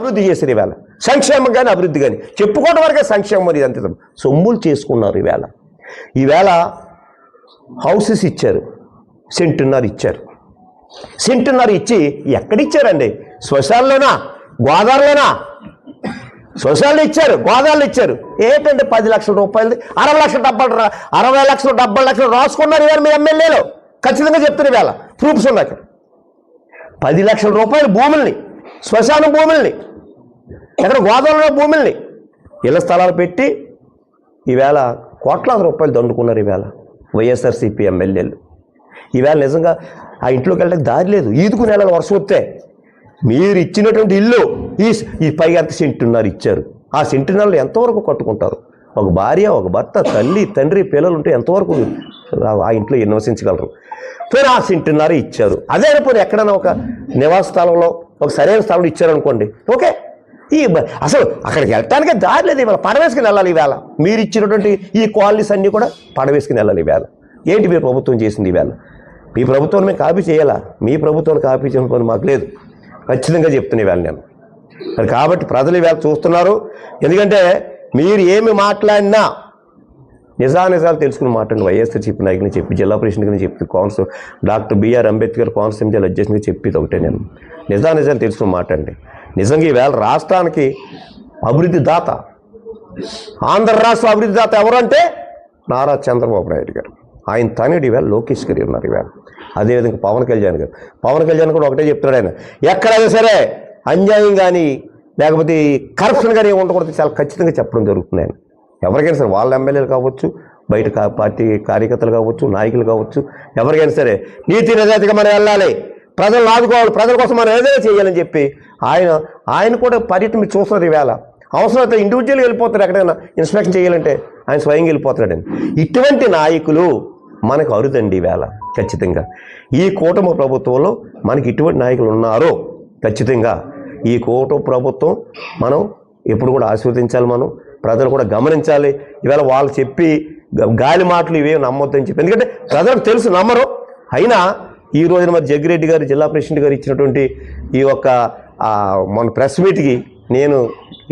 అభివృద్ధి చేశారు ఈవేళ సంక్షేమం కానీ అభివృద్ధి కానీ. చెప్పుకోవడం వరకే సంక్షేమం మరి అంతే సొమ్ములు చేసుకున్నారు ఈవేళ ఈవేళ హౌసెస్ ఇచ్చారు. సెంటున్నర ఇచ్చారు. సెంటున్నర ఇచ్చి ఎక్కడిచ్చారండి? శ్మశానంలోనా? గోదావరిలోనా? శ్మశానంలో ఇచ్చారు. గోదావరిలో ఇచ్చారు. ఏంటంటే పది లక్షల రూపాయలు అరవై లక్షల డబ్బలు అరవై లక్షలు డెబ్బై లక్షలు రాసుకున్నారు ఇవాళ మీ ఎమ్మెల్యేలు. ఖచ్చితంగా చెప్తున్నారు ఇవాళ ప్రూఫ్స్ ఉన్నాయి అక్కడ. పది లక్షల రూపాయల భూముల్ని శ్మశాన భూముల్ని ఎక్కడ గోదావరిలో భూముల్ని? ఇళ్ళ స్థలాలు పెట్టి ఈవేళ కోట్లాది రూపాయలు దండుకున్నారు ఈవేళ వైఎస్ఆర్సీపీ ఎమ్మెల్యేలు. ఈవేళ నిజంగా ఆ ఇంట్లోకి వెళ్ళడానికి దారి లేదు. ఈదుకు నెలలు వర్షం వస్తే మీరు ఇచ్చినటువంటి ఇల్లు ఈ ఈ పైగా ఎంత సెంటున్నర ఇచ్చారు. ఆ సెంటున్నర్లు ఎంతవరకు కట్టుకుంటారు? ఒక భార్య ఒక భర్త తల్లి తండ్రి పిల్లలు ఉంటే ఎంతవరకు ఆ- ఆ ఇంట్లో నివసించగలరు? పోనీ ఆ సెంటున్నర ఇచ్చారు. అదే పోనీ ఎక్కడైనా ఒక నివాస స్థలంలో ఒక సరైన స్థలంలో ఇచ్చారనుకోండి. ఓకే. ఈ అసలు అక్కడికి వెళ్ళటానికే దారి లేదు ఇవాళ పడవేసుకుని వెళ్ళాలి ఈవేళ మీరు ఇచ్చినటువంటి ఈ కాలనీస్ అన్నీ కూడా పడవేసుకుని వెళ్ళాలి ఈవేళ ఏంటి మీరు ప్రభుత్వం చేసింది ఈవేళ మీ ప్రభుత్వం మేము కాపీ చేయాలా? మీ ప్రభుత్వాన్ని కాపీ చేయడం పని మాకు లేదు. ఖచ్చితంగా చెప్తున్నా ఇవాళ నేను. మరి కాబట్టి ప్రజలు ఇవాళ చూస్తున్నారు. ఎందుకంటే మీరు ఏమి మాట్లాడినా నిజానిజాలు తెలుసుకుని మాట్లాడి వైఎస్ఆర్ చెప్పి నాయకుని చెప్పి జిల్లా ప్రెసిడెంట్ని చెప్పి కాన్స్ డాక్టర్ బిఆర్ అంబేద్కర్ కాన్స్టిట్యూన్సీ అధ్యక్షునిగా చెప్పేది ఒకటే నేను. నిజానిజాలు తెలుసుకుని మాట్లాడండి నిజంగా ఈవేళ రాష్ట్రానికి అభివృద్ధి దాత ఆంధ్ర రాష్ట్ర అభివృద్ధి దాత ఎవరంటే నారా చంద్రబాబు నాయుడు గారు. ఆయన తనయుడు ఈవేళ లోకేష్ గారు ఉన్నారు ఈవేళ. అదేవిధంగా పవన్ కళ్యాణ్ గారు. పవన్ కళ్యాణ్ కూడా ఒకటే చెప్తున్నాడు ఆయన. ఎక్కడైనా సరే అన్యాయం కానీ లేకపోతే కరప్షన్ కానీ ఉండకూడదు. చాలా ఖచ్చితంగా చెప్పడం జరుగుతుంది ఆయన. ఎవరికైనా సరే వాళ్ళ ఎమ్మెల్యేలు కావచ్చు బయట పార్టీ కార్యకర్తలు కావచ్చు నాయకులు కావచ్చు ఎవరికైనా సరే నీతి నిజాతిగా మనం వెళ్ళాలి. ప్రజలను ఆదుకోవాలి ప్రజల కోసం మనం ఏదైనా చేయాలని చెప్పి ఆయన ఆయన కూడా పర్యటన మీరు చూస్తున్నారు ఈవేళ. అవసరమైతే ఇండివిజువల్గా వెళ్ళిపోతారు ఎక్కడైనా ఇన్స్పెక్షన్ చేయాలంటే ఆయన స్వయంగా వెళ్ళిపోతాడండి ఇటువంటి నాయకులు మనకు అరుదండి ఈవేళ ఖచ్చితంగా. ఈ కూటమి ప్రభుత్వంలో మనకి ఇటువంటి నాయకులు ఉన్నారో ఖచ్చితంగా. ఈ కూటమి ప్రభుత్వం మనం ఎప్పుడు కూడా ఆశీర్వదించాలి మనం ప్రజలు కూడా గమనించాలి. ఈవేళ వాళ్ళు చెప్పి గాలి మాటలు ఇవే నమ్మొద్దని చెప్పి. ఎందుకంటే ప్రజలకు తెలుసు నమ్మరు. అయినా ఈ రోజున మరి జగ్గిరెడ్డి గారు జిల్లా ప్రెసిడెంట్ గారు ఇచ్చినటువంటి ఈ యొక్క మన ప్రెస్ మీట్కి నేను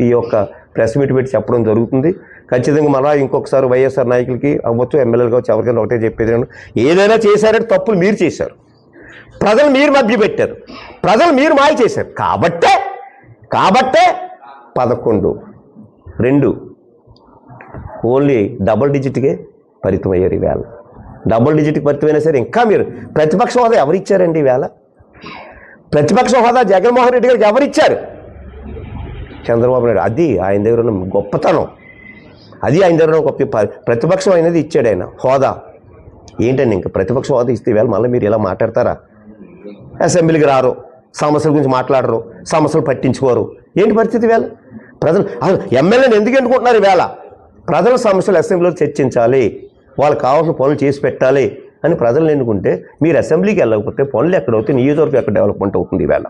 ఈ యొక్క ప్రెస్ మీట్ పెట్టి చెప్పడం జరుగుతుంది. ఖచ్చితంగా మళ్ళా ఇంకొకసారి వైఎస్ఆర్ నాయకులకి అవ్వచ్చు ఎమ్మెల్యేలు కావచ్చు ఎవరికైనా ఒకటే చెప్పేది నేను, ఏదైనా చేశారంటే తప్పులు మీరు చేశారు. ప్రజలు మీరు మభ్యపెట్టారు ప్రజలు మీరు మాయ చేశారు. కాబట్టే కాబట్టే పదకొండు రెండు ఓన్లీ డబుల్ డిజిట్కే పరితం అయ్యారు ఈవేళ డబుల్ డిజిట్కి పరితమైనా సరే ఇంకా మీరు ప్రతిపక్ష హోదా ఎవరిచ్చారండి ఈవేళ? ప్రతిపక్ష హోదా జగన్మోహన్ రెడ్డి గారికి ఎవరిచ్చారు? చంద్రబాబు నాయుడు. అది ఆయన దగ్గర ఉన్న గొప్పతనం. అది ఆయన దగ్గర ఉన్న గొప్ప ప్రతిపక్షం అనేది ఇచ్చాడు ఆయన హోదా. ఏంటండి ఇంకా ప్రతిపక్ష హోదా ఇస్తే వేళ మళ్ళీ మీరు ఇలా మాట్లాడతారా? అసెంబ్లీకి రారు సమస్యల గురించి మాట్లాడరు సమస్యలు పట్టించుకోరు. ఏంటి పరిస్థితి వేళ ప్రజలు అసలు ఎమ్మెల్యేని ఎందుకు ఎన్నుకుంటున్నారు వేళ ప్రజల సమస్యలు అసెంబ్లీలో చర్చించాలి. వాళ్ళకి కావాల్సిన పనులు చేసి పెట్టాలి అని ప్రజలు ఎన్నుకుంటే మీరు అసెంబ్లీకి వెళ్ళకపోతే పనులు ఎక్కడవుతాయి నియోజకవర్గం ఎక్కడ డెవలప్మెంట్ అవుతుంది ఈవేళ?